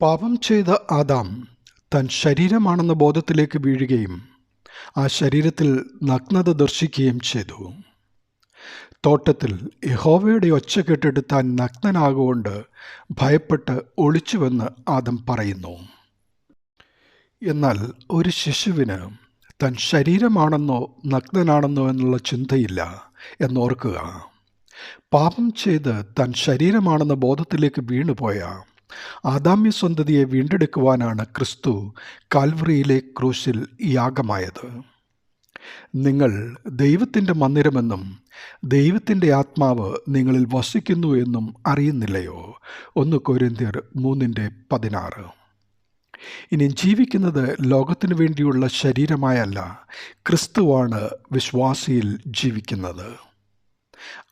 പാപം ചെയ്ത ആദാം താൻ ശരീരമാണെന്ന ബോധത്തിലേക്ക് വീഴുകയും ആ ശരീരത്തിൽ നഗ്നത ദർശിക്കുകയും ചെയ്തു. തോട്ടത്തിൽ യഹോവയുടെ ഒച്ച കേട്ടിട്ട് താൻ നഗ്നനാകൊണ്ട് ഭയപ്പെട്ട് ഒളിച്ചുവെന്ന് ആദം പറയുന്നു. എന്നാൽ ഒരു ശിശുവിന് താൻ ശരീരമാണെന്നോ നഗ്നനാണെന്നോ എന്നുള്ള ചിന്തയില്ല എന്നോർക്കുക. പാപം ചെയ്ത് താൻ ശരീരമാണെന്ന ബോധത്തിലേക്ക് വീണുപോയ ആദാമ്യ സ്വന്തതിയെ വീണ്ടെടുക്കുവാനാണ് ക്രിസ്തു കാൽവറിയിലെ ക്രൂശിൽ യാഗമായത്. നിങ്ങൾ ദൈവത്തിന്റെ മന്ദിരമെന്നും ദൈവത്തിന്റെ ആത്മാവ് നിങ്ങളിൽ വസിക്കുന്നു എന്നും അറിയുന്നില്ലയോ? ഒന്ന് കൊരിന്ത്യർ മൂന്നിന്റെ പതിനാറ്. ഇനി ജീവിക്കുന്നത് ലോകത്തിനു വേണ്ടിയുള്ള ശരീരമായല്ല ക്രിസ്തുവാണ് വിശ്വാസിയിൽ ജീവിക്കുന്നത്.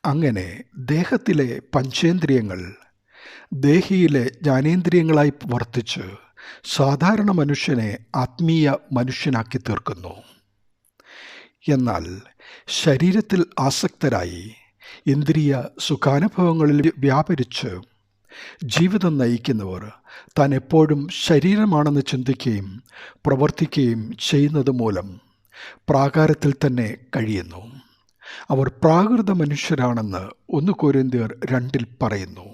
അങ്ങനെ ദേഹത്തിലെ പഞ്ചേന്ദ്രിയങ്ങൾ ദേഹിയിലെ ജ്ഞാനേന്ദ്രിയങ്ങളായി വർത്തിച്ച് സാധാരണ മനുഷ്യനെ ആത്മീയ മനുഷ്യനാക്കി തീർക്കുന്നു. എന്നാൽ ശരീരത്തിൽ ആസക്തരായി ഇന്ദ്രിയ സുഖാനുഭവങ്ങളിൽ വ്യാപരിച്ച് ജീവിതം നയിക്കുന്നവർ താൻ എപ്പോഴും ശരീരമാണെന്ന് ചിന്തിക്കുകയും പ്രവർത്തിക്കുകയും ചെയ്യുന്നത് മൂലം പ്രാകാരത്തിൽ തന്നെ കഴിയുന്നു. അവർ പ്രാകൃത മനുഷ്യരാണെന്ന് ഒന്ന് കോരിന്ത്യർ രണ്ടിൽ പറയുന്നു.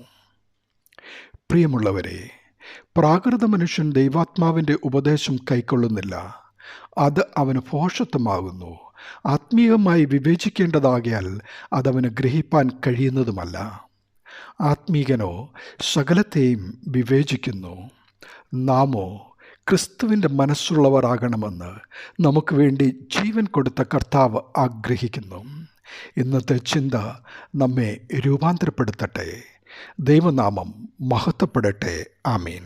പ്രിയമുള്ളവരെ പ്രാകൃത മനുഷ്യൻ ദൈവാത്മാവിന്റെ ഉപദേശം കൈക്കൊള്ളുന്നില്ല. അത് അവന് ഭോഷത്വമാകുന്നു ആത്മീയമായി വിവേചിക്കേണ്ടതാകിയാൽ അതവന് ഗ്രഹിപ്പാൻ കഴിയുന്നതുമല്ല. ആത്മീകനോ സകലത്തെയും വിവേചിക്കുന്നു. നാമോ ക്രിസ്തുവിന്റെ മനസ്സുള്ളവരാകണമെന്ന് നമുക്ക് വേണ്ടി ജീവൻ കൊടുത്ത കർത്താവ് ആഗ്രഹിക്കുന്നു. ഇന്നത്തെ ചിന്ത നമ്മെ രൂപാന്തരപ്പെടുത്തട്ടെ. ദൈവനാമം മഹത്വപ്പെടട്ടെ. ആമീൻ.